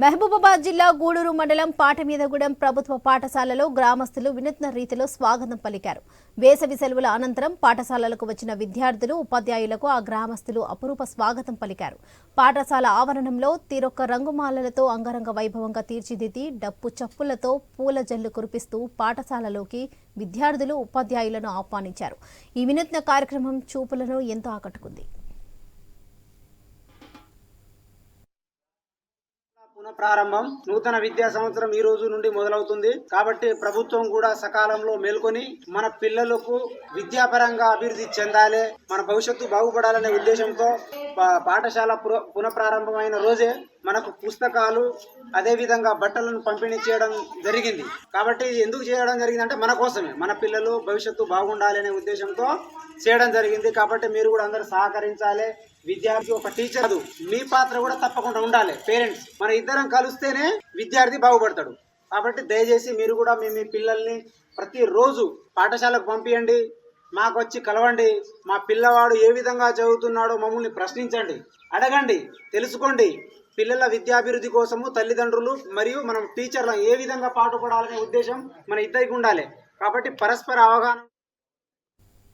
మహబూబాబాద్ జిల్లా గూడూరు మండలం పాటమీదగూడెం ప్రభుత్వ పాఠశాలలో గ్రామస్తులు వినూత్న రీతిలో స్వాగతం పలికారు. వేసవి సెలవుల అనంతరం పాఠశాలలకు వచ్చిన విద్యార్థులు ఉపాధ్యాయులకు ఆ గ్రామస్తులు అపురూప స్వాగతం పలికారు. పాఠశాల ఆవరణంలో తీరొక్క రంగుమాలలతో అంగరంగ వైభవంగా తీర్చిదిద్ది డప్పు చప్పులతో పూల జల్లు కురిపిస్తూ పాఠశాలలోకి విద్యార్థులు ఉపాధ్యాయులను ఆహ్వానించారు. ఈ వినూత్న కార్యక్రమం చూపులను ఎంతో ఆకట్టుకుంది. ప్రారంభం నూతన విద్యా సంవత్సరం ఈ రోజు నుండి మొదలవుతుంది. కాబట్టి ప్రభుత్వం కూడా సకాలంలో మేల్కొని మన పిల్లలకు విద్యాపరంగా అభివృద్ధి చెందాలి మన భవిష్యత్తు బాగుపడాలనే ఉద్దేశంతో పాఠశాల పునఃప్రారంభమైన రోజే మనకు పుస్తకాలు అదే విధంగా బట్టలను పంపిణీ చేయడం జరిగింది. కాబట్టి ఇది ఎందుకు చేయడం జరిగిందంటే మన కోసమే. మన పిల్లలు భవిష్యత్తు బాగుండాలి అనే ఉద్దేశంతో చేయడం జరిగింది. కాబట్టి మీరు కూడా అందరూ సహకరించాలి. విద్యార్థి ఒక టీచర్ మీ పాత్ర కూడా తప్పకుండా ఉండాలి. పేరెంట్స్ మన ఇద్దరం కలిస్తేనే విద్యార్థి బాగుపడతాడు. కాబట్టి దయచేసి మీరు కూడా మీ మీ పిల్లల్ని ప్రతిరోజు పాఠశాలకు పంపించండి మాకొచ్చి కలవండి. మా పిల్లవాడు ఏ విధంగా చదువుతున్నాడో మమ్మల్ని ప్రశ్నించండి. అడగండి తెలుసుకోండి. పిల్లల విద్యాభివృద్ధి కోసము తల్లిదండ్రులు మరియు మనం టీచర్లు ఏ విధంగా పాటుపడాలనే ఉద్దేశం మన ఇద్దరికి ఉండాలి. కాబట్టి పరస్పర అవగాహన